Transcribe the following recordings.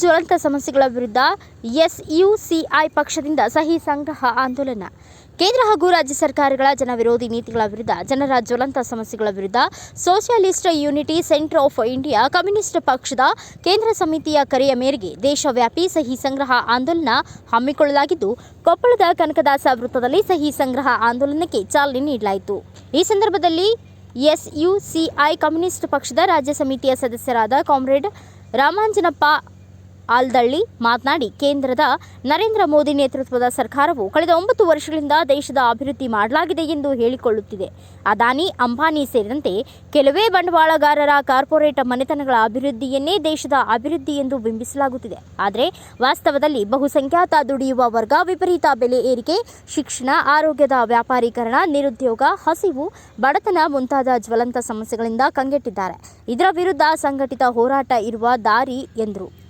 ಜ್ವಲಂತ ಸಮಸ್ಯೆಗಳ ವಿರುದ್ಧ ಎಸ್ಯುಸಿಐ ಪಕ್ಷದಿಂದ ಸಹಿ ಸಂಗ್ರಹ ಆಂದೋಲನ. ಕೇಂದ್ರ ಹಾಗೂ ರಾಜ್ಯ ಸರ್ಕಾರಗಳ ಜನವಿರೋಧಿ ನೀತಿಗಳ ವಿರುದ್ಧ ಜನರ ಜ್ವಲಂತ ಸಮಸ್ಯೆಗಳ ವಿರುದ್ಧ socialist unity centre of India communist ಪಕ್ಷದ ಕೇಂದ್ರ ಸಮಿತಿಯ ಕರೆಯ ಮೇರೆಗೆ ದೇಶವ್ಯಾಪಿ ಸಹಿ ಸಂಗ್ರಹ ಆಂದೋಲನ ಹಮ್ಮಿಕೊಳ್ಳಲಾಗಿದ್ದು, ಕೊಪ್ಪಳದ ಕನಕದಾಸ ವೃತ್ತದಲ್ಲಿ ಸಹಿ ಸಂಗ್ರಹ ಆಂದೋಲನಕ್ಕೆ ಚಾಲನೆ ನೀಡಲಾಯಿತು. ಈ ಸಂದರ್ಭದಲ್ಲಿ ಎಸ್ಯುಸಿಐ ಕಮ್ಯುನಿಸ್ಟ್ ಪಕ್ಷದ ರಾಜ್ಯ ಸಮಿತಿಯ ಸದಸ್ಯರಾದ ಕಾಮ್ರೇಡ್ ರಾಮಾಂಜನಪ್ಪ ಆಲ್ದಳ್ಳಿ ಮಾತನಾಡಿ, ಕೇಂದ್ರದ ನರೇಂದ್ರ ಮೋದಿ ನೇತೃತ್ವದ ಸರ್ಕಾರವು ಕಳೆದ ಒಂಬತ್ತು ವರ್ಷಗಳಿಂದ ದೇಶದ ಅಭಿವೃದ್ಧಿ ಮಾಡಲಾಗಿದೆ ಎಂದು ಹೇಳಿಕೊಳ್ಳುತ್ತಿದೆ. ಅದಾನಿ, ಅಂಬಾನಿ ಸೇರಿದಂತೆ ಕೆಲವೇ ಬಂಡವಾಳಗಾರರ ಕಾರ್ಪೊರೇಟ್ ಮನೆತನಗಳ ಅಭಿವೃದ್ಧಿಯನ್ನೇ ದೇಶದ ಅಭಿವೃದ್ಧಿ ಎಂದು ಬಿಂಬಿಸಲಾಗುತ್ತಿದೆ. ಆದರೆ, ವಾಸ್ತವದಲ್ಲಿ ಬಹುಸಂಖ್ಯಾತ ದುಡಿಯುವ ವರ್ಗ ವಿಪರೀತ ಬೆಲೆ ಏರಿಕೆ, ಶಿಕ್ಷಣ, ಆರೋಗ್ಯದ ವ್ಯಾಪಾರೀಕರಣ, ನಿರುದ್ಯೋಗ, ಹಸಿವು, ಬಡತನ ಮುಂತಾದ ಜ್ವಲಂತ ಸಮಸ್ಯೆಗಳಿಂದ ಕಂಗೆಟ್ಟಿದ್ದಾರೆ. ಇದರ ವಿರುದ್ಧ ಸಂಘಟಿತ ಹೋರಾಟ ಇರುವ ದಾರಿ, ಎಂದರು.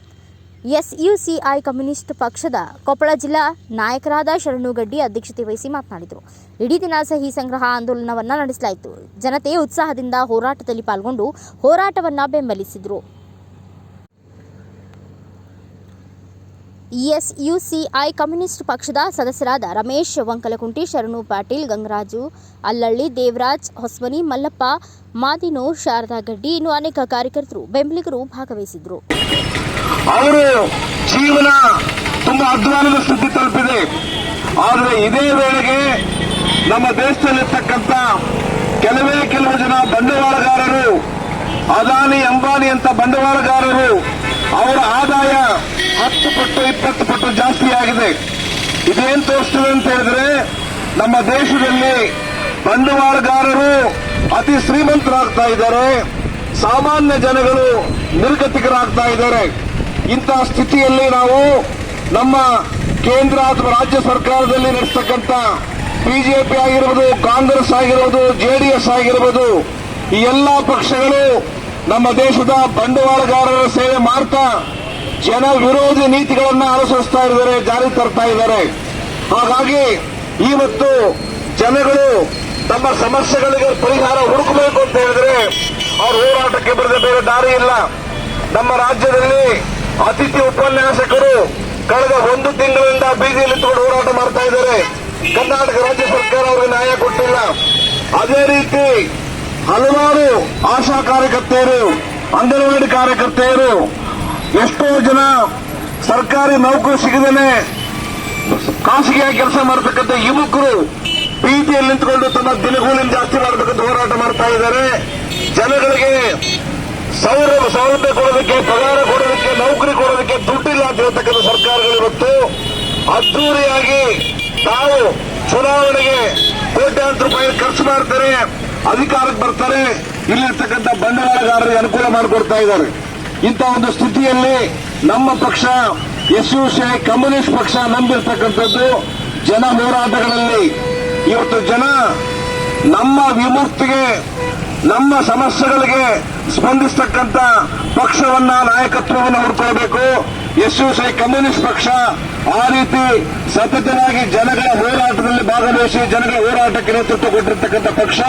ಎಸ್ಯುಸಿಐ ಕಮ್ಯುನಿಸ್ಟ್ ಪಕ್ಷದ ಕೊಪ್ಪಳ ಜಿಲ್ಲಾ ನಾಯಕರಾದ ಶರಣುಗಡ್ಡಿ ಅಧ್ಯಕ್ಷತೆ ವಹಿಸಿ ಮಾತನಾಡಿದರು. ಇಡೀ ದಿನ ಸಹಿ ಸಂಗ್ರಹ ಆಂದೋಲನವನ್ನು ನಡೆಸಲಾಯಿತು. ಜನತೆ ಉತ್ಸಾಹದಿಂದ ಹೋರಾಟದಲ್ಲಿ ಪಾಲ್ಗೊಂಡು ಹೋರಾಟವನ್ನು ಬೆಂಬಲಿಸಿದರು. ಎಸ್ಯುಸಿಐ ಕಮ್ಯುನಿಸ್ಟ್ ಪಕ್ಷದ ಸದಸ್ಯರಾದ ರಮೇಶ್ ವಂಕಲಕುಂಟಿ, ಶರಣು ಪಾಟೀಲ್, ಗಂಗರಾಜು ಅಲ್ಲಳ್ಳಿ, ದೇವರಾಜ್ ಹೊಸ್ಮನಿ ಮಲ್ಲಪ್ಪ, ಮಾದಿನೋ, ಶಾರದಾ ಗಡ್ಡಿ ಇನ್ನು ಅನೇಕ ಕಾರ್ಯಕರ್ತರು ಬೆಂಬಲಿಗರು ಭಾಗವಹಿಸಿದರು. ಅವರು ಜೀವನ ತುಂಬಾ ಅಧ್ವಾನದ ಸ್ಥಿತಿ ತಲುಪಿದೆ. ಆದರೆ ಇದೇ ವೇಳೆಗೆ ನಮ್ಮ ದೇಶದಲ್ಲಿರ್ತಕ್ಕಂಥ ಕೆಲವೇ ಕೆಲವು ಜನ ಬಂಡವಾಳಗಾರರು, ಅದಾನಿ, ಅಂಬಾನಿ ಅಂತ ಬಂಡವಾಳಗಾರರು, ಅವರ ಆದಾಯ ಹತ್ತು ಪಟ್ಟು, ಇಪ್ಪತ್ತು ಪಟ್ಟು ಜಾಸ್ತಿ ಆಗಿದೆ. ಇದೇನು ತೋರಿಸ್ತದೆ ಅಂತ ಹೇಳಿದ್ರೆ, ನಮ್ಮ ದೇಶದಲ್ಲಿ ಬಂಡವಾಳಗಾರರು ಅತಿ ಶ್ರೀಮಂತರಾಗ್ತಾ ಇದ್ದಾರೆ. ಸಾಮಾನ್ಯ ಜನಗಳು ನಿರ್ಗತಿಕರಾಗ್ತಾ ಇದ್ದಾರೆ. ಇಂತಹ ಸ್ಥಿತಿಯಲ್ಲಿ ನಾವು ನಮ್ಮ ಕೇಂದ್ರ ಅಥವಾ ರಾಜ್ಯ ಸರ್ಕಾರದಲ್ಲಿ ನಡೆಸ್ತಕ್ಕಂಥ ಬಿಜೆಪಿ ಆಗಿರ್ಬೋದು, ಕಾಂಗ್ರೆಸ್ ಆಗಿರ್ಬೋದು ಜೆಡಿಎಸ್ ಆಗಿರ್ಬೋದು, ಈ ಎಲ್ಲ ಪಕ್ಷಗಳು ನಮ್ಮ ದೇಶದ ಬಂಡವಾಳಗಾರರ ಸೇವೆ ಮಾಡ್ತಾ ಜನ ವಿರೋಧಿ ನೀತಿಗಳನ್ನು ಅನುಸರಿಸ್ತಾ ಇದ್ದಾರೆ, ಜಾರಿ ತರ್ತಾ ಇದ್ದಾರೆ. ಹಾಗಾಗಿ ಇವತ್ತು ಜನಗಳು ತಮ್ಮ ಸಮಸ್ಯೆಗಳಿಗೆ ಪರಿಹಾರ ಹುಡುಕಬೇಕು ಅಂತ ಹೇಳಿದ್ರೆ ಅವ್ರ ಹೋರಾಟಕ್ಕೆ ಬರೆದ ಬೇರೆ ದಾರಿ ಇಲ್ಲ. ನಮ್ಮ ರಾಜ್ಯದಲ್ಲಿ ಅತಿಥಿ ಉಪನ್ಯಾಸಕರು ಕಳೆದ ಒಂದು ತಿಂಗಳಿಂದ ಬೀದಿಯಲ್ಲಿ ನಿಂತುಕೊಂಡು ಹೋರಾಟ ಮಾಡ್ತಾ ಇದ್ದಾರೆ. ಕರ್ನಾಟಕ ರಾಜ್ಯ ಸರ್ಕಾರ ಅವರಿಗೆ ನ್ಯಾಯ ಕೊಟ್ಟಿಲ್ಲ. ಅದೇ ರೀತಿ ಹಲವಾರು ಆಶಾ ಕಾರ್ಯಕರ್ತೆಯರು, ಅಂಗನವಾಡಿ ಕಾರ್ಯಕರ್ತೆಯರು, ಎಷ್ಟೋ ಜನ ಸರ್ಕಾರಿ ನೌಕರಿ ಸಿಗದೇನೆ ಖಾಸಗಿಯಾಗಿ ಕೆಲಸ ಮಾಡತಕ್ಕಂಥ ಯುವಕರು ಬೀದಿಯಲ್ಲಿ ನಿಂತುಕೊಂಡು ತಮ್ಮ ದಿನಗೂಲಿನ ಜಾಸ್ತಿ ಮಾಡಬೇಕಂತ ಹೋರಾಟ ಮಾಡ್ತಾ ಇದ್ದಾರೆ. ಜನಗಳಿಗೆ ಸೌಲಭ್ಯ ಸೌಲಭ್ಯ ಅದ್ದೂರಿಯಾಗಿ ತಾವು ಚುನಾವಣೆಗೆ ಕೋಟ್ಯಾಂತರ ರೂಪಾಯಿ ಖರ್ಚು ಮಾಡ್ತಾರೆ, ಅಧಿಕಾರಕ್ಕೆ ಬರ್ತಾರೆ, ಇಲ್ಲಿರ್ತಕ್ಕಂಥ ಬಂಡವಾಳಗಾರರಿಗೆ ಅನುಕೂಲ ಮಾಡಿಕೊಡ್ತಾ ಇದ್ದಾರೆ. ಇಂಥ ಒಂದು ಸ್ಥಿತಿಯಲ್ಲಿ ನಮ್ಮ ಪಕ್ಷ, ಎಸ್ಯುಸಿಐ ಕಮ್ಯುನಿಸ್ಟ್ ಪಕ್ಷ ನಂಬಿರ್ತಕ್ಕಂಥದ್ದು ಜನ ಹೋರಾಟಗಳಲ್ಲಿ. ಇವತ್ತು ಜನ ನಮ್ಮ ವಿಮುಕ್ತಿಗೆ ನಮ್ಮ ಸಮಸ್ಯೆಗಳಿಗೆ ಸ್ಪಂದಿಸ್ತಕ್ಕಂಥ ಪಕ್ಷವನ್ನ ನಾಯಕತ್ವವನ್ನು ಹುಡ್ಕೊಳ್ಬೇಕು. ಎಸ್ಯುಸಿಐ ಕಮ್ಯುನಿಸ್ಟ್ ಪಕ್ಷ ಆ ರೀತಿ ಸತತವಾಗಿ ಜನಗಳ ಹೋರಾಟದಲ್ಲಿ ಭಾಗವಹಿಸಿ, ಜನಗಳ ಹೋರಾಟಕ್ಕೆ ನೇತೃತ್ವ ಕೊಟ್ಟಿರ್ತಕ್ಕಂಥ ಪಕ್ಷ.